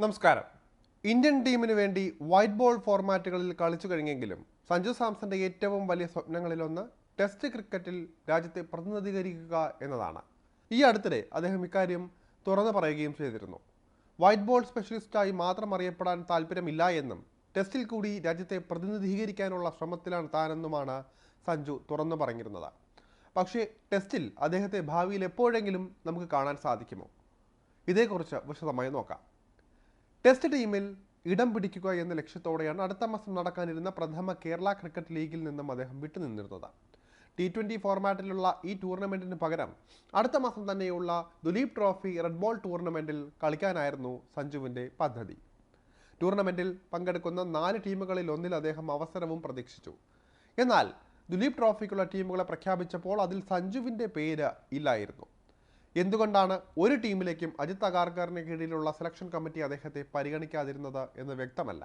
നമസ്കാരം. ഇന്ത്യൻ ടീമിന് വേണ്ടി വൈറ്റ് ബോൾ ഫോർമാറ്റുകളിൽ കളിച്ചു കഴിഞ്ഞെങ്കിലും സഞ്ജു സാംസന്റെ ഏറ്റവും വലിയ സ്വപ്നങ്ങളിലൊന്ന് ടെസ്റ്റ് ക്രിക്കറ്റിൽ രാജ്യത്തെ പ്രതിനിധീകരിക്കുക എന്നതാണ്. ഈ അടുത്തിടെ അദ്ദേഹം ഇക്കാര്യം തുറന്നു പറയുകയും ചെയ്തിരുന്നു. വൈറ്റ് ബോൾ സ്പെഷ്യലിസ്റ്റായി മാത്രം അറിയപ്പെടാൻ താല്പര്യമില്ല എന്നും ടെസ്റ്റിൽ കൂടി രാജ്യത്തെ പ്രതിനിധീകരിക്കാനുള്ള ശ്രമത്തിലാണ് താനെന്നുമാണ് സഞ്ജു തുറന്നു പറഞ്ഞിരുന്നത്. പക്ഷേ ടെസ്റ്റിൽ അദ്ദേഹത്തെ ഭാവിയിൽ എപ്പോഴെങ്കിലും നമുക്ക് കാണാൻ സാധിക്കുമോ? ഇതേക്കുറിച്ച് വിശദമായി നോക്കാം. ടെസ്റ്റ് ടീമിൽ ഇടം പിടിക്കുക എന്ന ലക്ഷ്യത്തോടെയാണ് അടുത്ത മാസം നടക്കാനിരുന്ന പ്രഥമ കേരള ക്രിക്കറ്റ് ലീഗിൽ നിന്നും അദ്ദേഹം വിട്ടുനിന്നിരുന്നത്. ടി ട്വന്റി ഫോർമാറ്റിലുള്ള ഈ ടൂർണമെന്റിന് പകരം അടുത്ത മാസം തന്നെയുള്ള ദുലീപ് ട്രോഫി റെഡ് ബോൾ ടൂർണമെന്റിൽ കളിക്കാനായിരുന്നു സഞ്ജുവിന്റെ പദ്ധതി. ടൂർണമെന്റിൽ പങ്കെടുക്കുന്ന നാല് ടീമുകളിൽ ഒന്നിൽ അദ്ദേഹം അവസരവും പ്രതീക്ഷിച്ചു. എന്നാൽ ദുലീപ് ട്രോഫിക്കുള്ള ടീമുകളെ പ്രഖ്യാപിച്ചപ്പോൾ അതിൽ സഞ്ജുവിന്റെ പേര് ഇല്ലായിരുന്നു. എന്തുകൊണ്ടാണ് ഒരു ടീമിലേക്കും അജിത് അഗാർക്കറിന് കീഴിലുള്ള സെലക്ഷൻ കമ്മിറ്റി അദ്ദേഹത്തെ പരിഗണിക്കാതിരുന്നത് എന്ന് വ്യക്തമല്ല.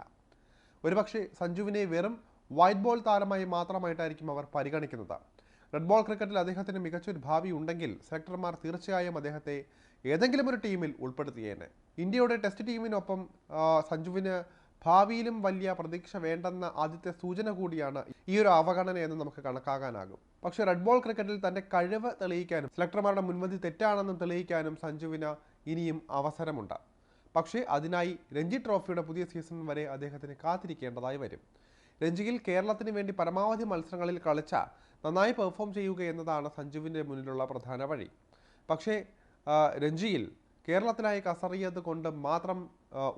ഒരുപക്ഷെ സഞ്ജുവിനെ വെറും വൈറ്റ് ബോൾ താരമായി മാത്രമായിട്ടായിരിക്കും അവർ പരിഗണിക്കുന്നത്. റെഡ് ബോൾ ക്രിക്കറ്റിൽ അദ്ദേഹത്തിന് മികച്ചൊരു ഭാവി ഉണ്ടെങ്കിൽ സെലക്ടർമാർ തീർച്ചയായും അദ്ദേഹത്തെ ഏതെങ്കിലും ഒരു ടീമിൽ ഉൾപ്പെടുത്തിയേനെ. ഇന്ത്യയുടെ ടെസ്റ്റ് ടീമിനൊപ്പം സഞ്ജുവിന് ഭാവിയിലും വലിയ പ്രതീക്ഷ വേണ്ടെന്ന ആദ്യത്തെ സൂചന കൂടിയാണ് ഈ ഒരു അവഗണന എന്ന് നമുക്ക് കണക്കാക്കാനാകും. പക്ഷേ റെഡ് ബോൾ ക്രിക്കറ്റിൽ തന്റെ കഴിവ് തെളിയിക്കാനും സെലക്ടർമാരുടെ മുൻപന്തി തെറ്റാണെന്നും തെളിയിക്കാനും സഞ്ജുവിന് ഇനിയും അവസരമുണ്ട്. പക്ഷേ അതിനായി രഞ്ജി ട്രോഫിയുടെ പുതിയ സീസൺ വരെ അദ്ദേഹത്തിന് കാത്തിരിക്കേണ്ടതായി വരും. രഞ്ജിയിൽ കേരളത്തിന് വേണ്ടി പരമാവധി മത്സരങ്ങളിൽ കളിച്ച നന്നായി പെർഫോം ചെയ്യുക എന്നതാണ് സഞ്ജുവിന്റെ മുന്നിലുള്ള പ്രധാന വഴി. പക്ഷേ രഞ്ജിയിൽ കേരളത്തിനായി കസറിയത് കൊണ്ട് മാത്രം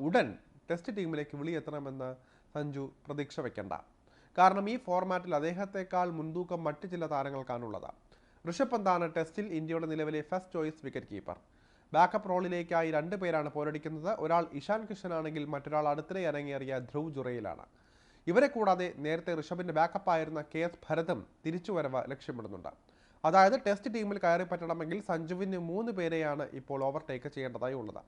ഉടൻ ടെസ്റ്റ് ടീമിലേക്ക് വിളിയെത്തണമെന്ന് സഞ്ജു പ്രതീക്ഷ വയ്ക്കേണ്ട കാരണം ഈ ഫോർമാറ്റിൽ അദ്ദേഹത്തെക്കാൾ മുൻതൂക്കം മറ്റ് ചില താരങ്ങൾക്കാണുള്ളത്. ഋഷഭ് പന്താണ് ടെസ്റ്റിൽ ഇന്ത്യയുടെ നിലവിലെ first choice wicket keeper backup റോളിലേക്കായി രണ്ട് പേരാണ് പോരടിക്കുന്നത്. ഒരാൾ ഇഷാൻ കിഷൻ ആണെങ്കിൽ മറ്റൊരാൾ അടുത്തിടെ ഇറങ്ങിയേറിയ ധ്രുവ് ജുറയിലാണ്. ഇവരെ കൂടാതെ നേരത്തെ ഋഷഭിന്റെ ബാക്കപ്പ് ആയിരുന്ന കെ എസ് ഭരതും തിരിച്ചുവരവ് ലക്ഷ്യമിടുന്നുണ്ട്. അതായത് ടെസ്റ്റ് ടീമിൽ കയറി പറ്റണമെങ്കിൽ സഞ്ജുവിന് മൂന്ന് പേരെയാണ് ഇപ്പോൾ ഓവർടേക്ക് ചെയ്യേണ്ടതായി ഉള്ളത്.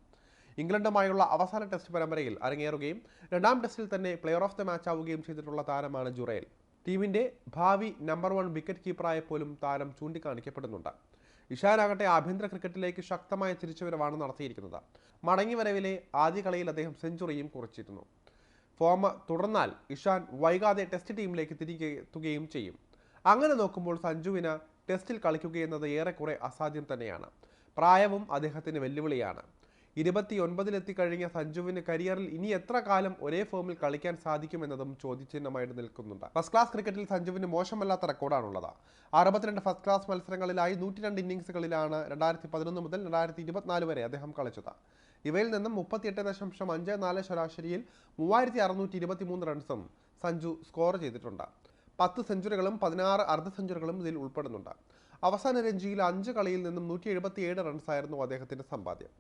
ഇംഗ്ലണ്ടുമായുള്ള അവസാന ടെസ്റ്റ് പരമ്പരയിൽ അരങ്ങേറുകയും രണ്ടാം ടെസ്റ്റിൽ തന്നെ പ്ലെയർ ഓഫ് ദ മാച്ച് ആവുകയും ചെയ്തിട്ടുള്ള താരമാണ് ജുറേൽ. ടീമിന്റെ ഭാവി നമ്പർ വൺ വിക്കറ്റ് കീപ്പറായ പോലും താരം ചൂണ്ടിക്കാണിക്കപ്പെടുന്നുണ്ട്. ഇഷാനാകട്ടെ ആഭ്യന്തര ക്രിക്കറ്റിലേക്ക് ശക്തമായ തിരിച്ചുവരവാണ് നടത്തിയിരിക്കുന്നത്. മടങ്ങിവരവിലെ ആദ്യ കളിയിൽ അദ്ദേഹം സെഞ്ചുറിയും കുറിച്ചിരുന്നു. ഫോം തുടർന്നാൽ ഇഷാൻ വൈകാതെ ടെസ്റ്റ് ടീമിലേക്ക് തിരികെ എത്തുകയും ചെയ്യും. അങ്ങനെ നോക്കുമ്പോൾ സഞ്ജുവിന് ടെസ്റ്റിൽ കളിക്കുകയെന്നത് ഏറെക്കുറെ അസാധ്യം തന്നെയാണ്. പ്രായവും അദ്ദേഹത്തിന് വെല്ലുവിളിയാണ്. ഇരുപത്തിയൊൻപതിലെത്തി കഴിഞ്ഞ സഞ്ജുവിന് കരിയറിൽ ഇനി എത്ര കാലം ഒരേ ഫോമിൽ കളിക്കാൻ സാധിക്കുമെന്നതും ചോദ്യചിഹ്നമായിട്ട് നിൽക്കുന്നുണ്ട്. ഫസ്റ്റ് ക്ലാസ് ക്രിക്കറ്റിൽ സഞ്ജുവിന് മോശമല്ലാത്ത റെക്കോർഡാണുള്ളത് അറുപത്തിരണ്ട് ഫസ്റ്റ് ക്ലാസ് മത്സരങ്ങളിലായി നൂറ്റി രണ്ട് ഇന്നിംഗ്സുകളിലാണ് രണ്ടായിരത്തി പതിനൊന്ന് മുതൽ രണ്ടായിരത്തി ഇരുപത്തിനാല് വരെ അദ്ദേഹം കളിച്ചത്. ഇവയിൽ നിന്നും മുപ്പത്തിയെട്ട് ദശാംശം അഞ്ച് നാല് ശരാശരിയിൽ മൂവായിരത്തി അറുന്നൂറ്റി ഇരുപത്തി മൂന്ന് റൺസും സഞ്ജു സ്കോർ ചെയ്തിട്ടുണ്ട്. പത്ത് സെഞ്ചുറികളും പതിനാറ് അർദ്ധ സെഞ്ചുറികളും ഇതിൽ ഉൾപ്പെടുന്നുണ്ട്. അവസാന രഞ്ജിയിൽ അഞ്ച് കളിയിൽ നിന്നും നൂറ്റി എഴുപത്തിയേഴ് റൺസായിരുന്നു അദ്ദേഹത്തിന്റെ സമ്പാദ്യം.